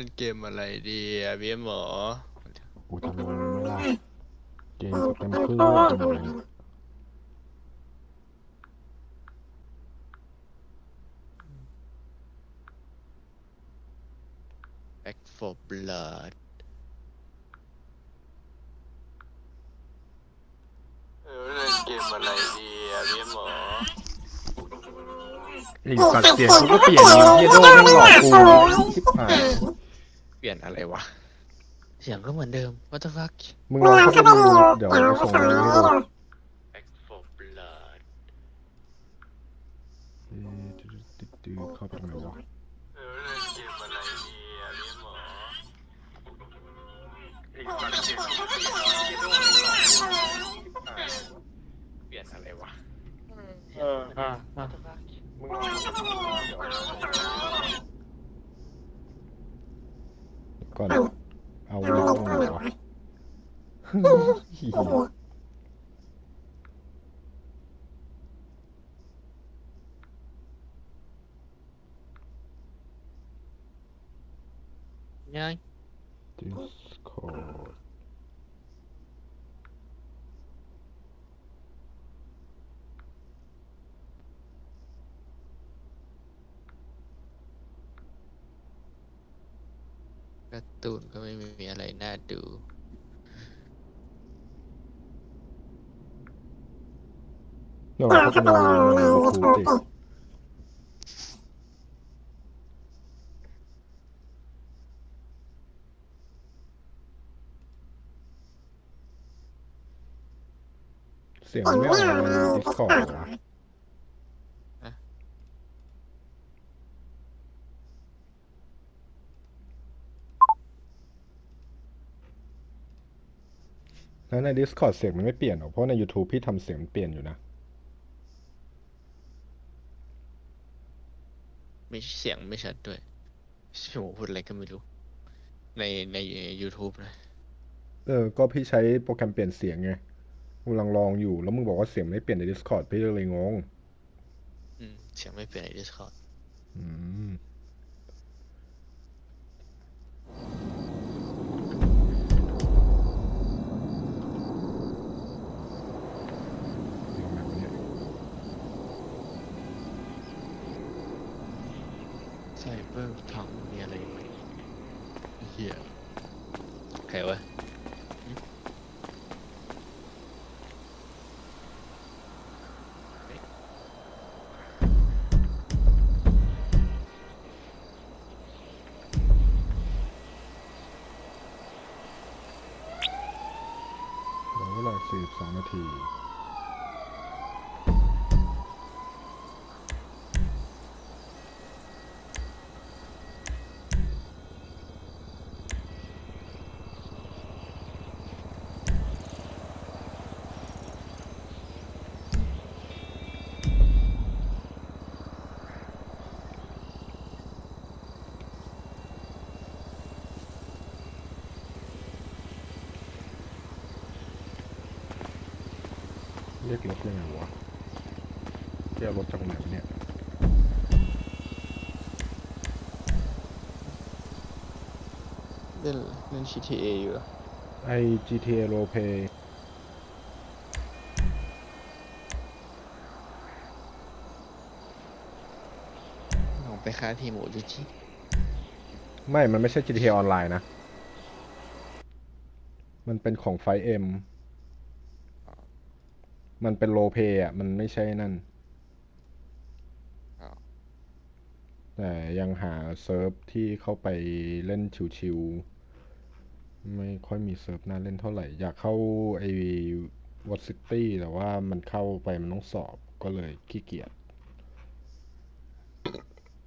ล่นเกมอะไรดีอะพี่หมอ กูจะรู้ไหมล่ะเกมสเต็มครึ่งโลกไปหมดเลยเนี่ยแ Back for Blood เออเล่นเกมอะไรดีอะพี่หมอไอ้สัตว์เสียงกูก็เปลี่ยนเฮียโดแม่งหลอกกูชิบหาย เปลี่ยนอะไรวะ เสียงก็เหมือนเดิม What the fuck มึงลองเข้าไปดูเดี๋ยวกูส่งลิงก์ให้ดู Back for Blood เอ๊ะตึ๊ดๆๆเข้าไปทำไมวะเออเล่นเกมอะไรดีอะพี่หมอเปลี่ยนอะไรวะเอออะอะมึงลองก่อนเอาลิงก์ตรง ไหนวะเหี้ยง่าย Discord การ์ ตูนก็ไม่มีอะไรน่าดูเราก็จะมาในยูทูบดิเสียงไม่ออกใน Discord เหรอวะ แล้วใน Discord เสียงมันไม่เปลี่ยนหรอกเพราะใน YouTube พี่ทำเสียงมันเปลี่ยนอยู่นะมีเสียงไม่ชัดด้วยชิโมพูดอะไรก็ไม่รู้ ในใน YouTube นะ เออ ก็พี่ใช้โปรแกรมเปลี่ยนเสียงไงกูกำลังลองอยู่ แล้วมึงบอกว่าเสียงไม่เปลี่ยนใน Discord พี่ก็เลยงง อืม เสียงไม่เป็นใน Discord อืม เดี๋ยวแบบเนี้ย ไซเบอร์พังมีอะไรไหมเฮียใครวะหึเหลือเวลาสี่สองนาที เรียกรถยังไงวะเรียกรถจากไหนวะเนี่ยเล่นเล่น GTA อยู่เหรอไอ GTA r o l e Play ลองไปค้าทีหมูดูจิไม่ มันไม่ใช่ GTA ออนไลน์นะ มันเป็นของไฟเอ็ม มันเป็นโรลเพลย์อะ มันไม่ใช่นั่น อ้าวแต่ยังหาเซิร์ฟที่เข้าไปเล่นชิวๆไม่ค่อยมีเซิร์ฟน่าเล่นเท่าไหร่ อยากเข้าไอ้วอตซิตี้แต่ว่ามันเข้าไปมันต้องสอบก็เลยขี้เกียจ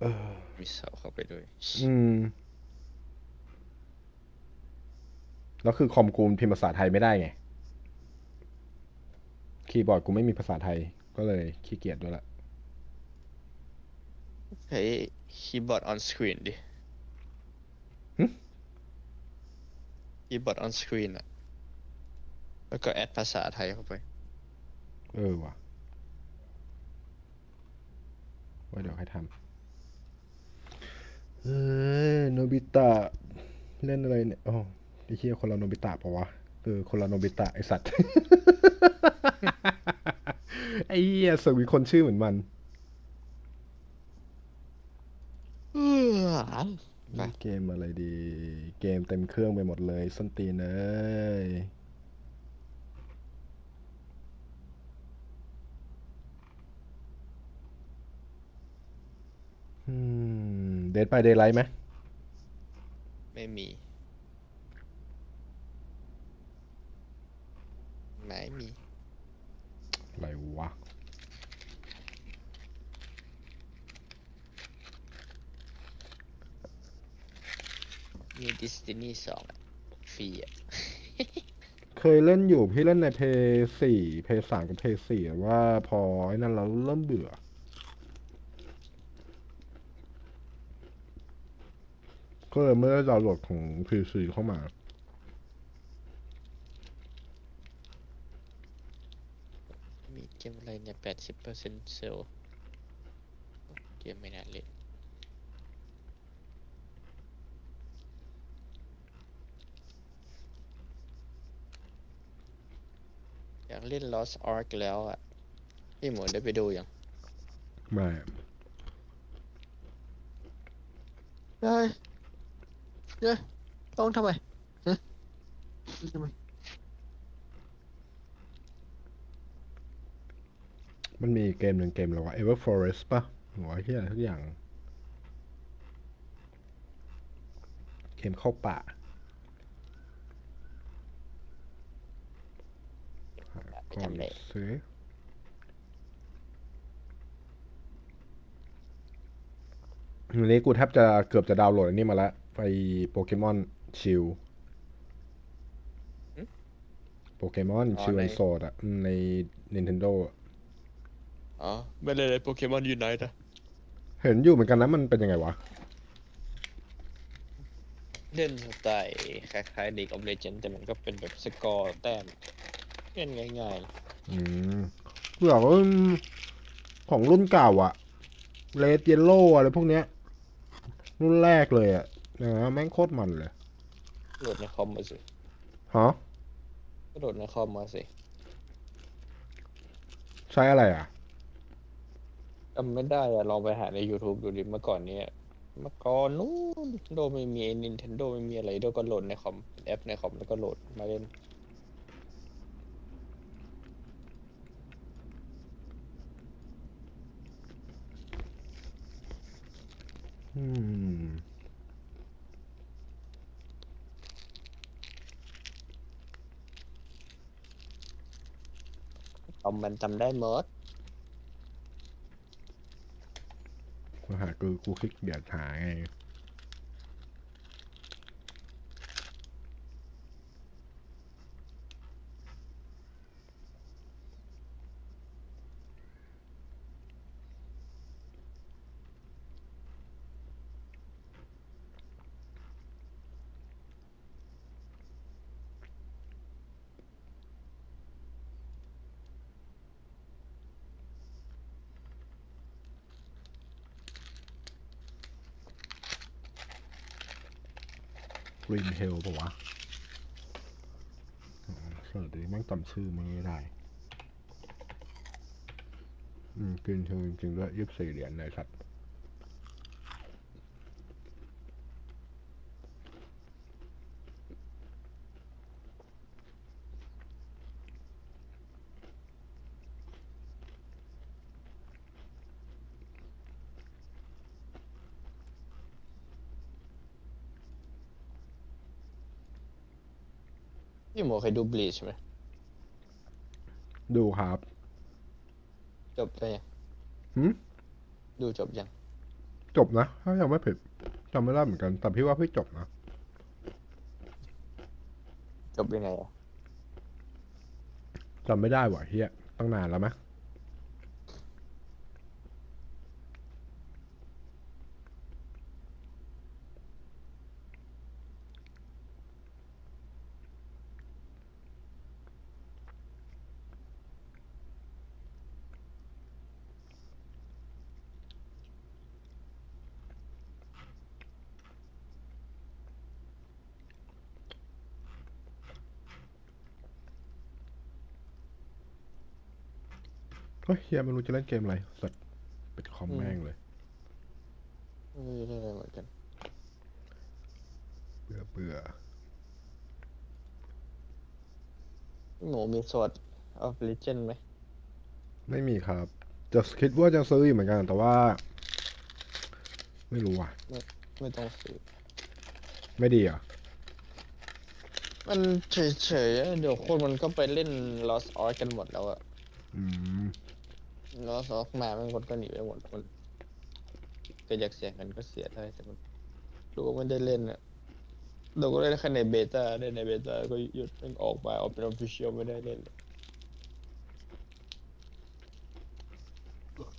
เออ มีเสาเข้าไปด้วย อืม แล้วคือคอมกูมพิมพ์ภาษาไทยไม่ได้ไง คีย์บอร์ดกูไม่มีภาษาไทย ก็เลยขี้เกียจด้วยละใช้คีย์บอร์ด on screen ดิหึคีย์บอร์ด on screen อะแล้วก็แอดภาษาไทยเข้าไป เออว่ะไว้เดี๋ยวให้ทำเอ้ยโนบิตะเล่นอะไรเนี่ยอ๋อไอ้เหี้ยคนละโนบิตะปะวะ เออ คนละโนบิตะไอสัตว์ ไอ้เหี้ยเสกมีคนชื่อเหมือนมัน เออ ไป เกมอะไรดี เกมเต็มเครื่องไปหมดเลยส้นตีนเอ้ยอืมเดดไปเดย์ไลท์ไหมไม่มีไม่มี อะไรวะ มีดิสตินีสองอะฟรีอะ เคยเล่นอยู่พี่เล่นในเพย์สี่เพย์สามกับเพย์สี่ว่าพอไอ้นั่นเราเริ่มเบื่อ ก็เลยไม่ได้ดาวน์โหลดของ PC เข้ามามีเกมอะไรเนี่ยแปดสิบเปอร์เซ็นต์เซลเกมไม่น่าเล่น อยาก เล่น Lost Ark แล้วอะพี่หมูได้ไปดูยังไม่ได้เด้ต้องทำไมฮะทำไมมันมีเกมหนึ่งเกมอะไรวะ Ever Forest ปะหัวเฮียอะไรทุกอย่าง เกมเข้าป่า หาไปก่อนทำเลยสิวันนี้กูแทบจะเกือบจะดาวน์โหลดอันนี้มาแล้วไปโปเกมอนชิลโปเกมอนอ๋อชิลในแอนโซดอะอืมใน Nintendo อะอ๋อ ไม่ได้เลยโปเกมอนยูไนต์อะเห็นอยู่เหมือนกันนะมันเป็นยังไงวะ เล่นสไตล์คล้ายๆ League of Legends แต่มันก็เป็นแบบสกอร์แต้ม เล่นง่ายอืมเผื่อว่าของรุ่นเก่าอะเลดเยลโล่อะไรพวกเนี้ย รุ่นแรกเลยอะนะแม่งโคตรมันเลยๆโหลดในคอมมาสิฮะก็โหลดในคอมมาสิใช้อะไรอะจำไม่ได้อะลองไปหาใน YouTube ดูดิเมื่อก่อนเนี้ยเมื่อก่อนนู้นโดไม่มี Nintendo ไม่มีอะไรโดก็โหลดในคอมแอปในคอมแล้วก็โหลดมาเล่น อืมคอมมันจำได้หมด กูหากูกูคลิกเดียดหาไง ก รีนเฮลปะวะเสิร์ชดิแม่งจำชื่อมันไม่ได้ อืมกินเฮลจริงๆด้วยยี่สิบสี่เหรียญเลยสัตว์ พี่หมูเคยดู Bleach ไหมดูครับจบไปยังหืมดูจบยัง จบนะ ถ้ายังไม่ผิดจำไม่ได้เหมือนกัน แต่พี่ว่าพี่จบนะ จบยังไงอะจำไม่ได้ว่ะเฮียตั้งนานแล้วไหมะ เฮ้ยเฮียไม่รู้จะเล่นเกมอะไรสัตว์ปิดคอมอืมแม่งเลยไม่รู้เรื่องอะไรเหมือนกัน เบื่อเบื่อหนูมีสวดออฟลิเจนไหม ไม่มีครับ จะคิดว่าจะซื้ออยู่เหมือนกัน แต่ว่า ไม่รู้ว่ะไม่ต้องซื้อ ไม่ดีเหรอะมันเฉยๆอะเดี๋ยวคนมันก็ไปเล่น Lost Ark กันหมดแล้วอะอืม แล้วสอกมามันคนก็หนีไปหมดมันก็อยากเสียเงินก็เสียได้แต่มันดูว่าไม่ได้เล่นอะเราก็เล่นแค่ในเบต้าได้ในเบต้าก็หยุดมันออกมาออกเป็นออฟฟิเชียลไม่ได้เล่นเลย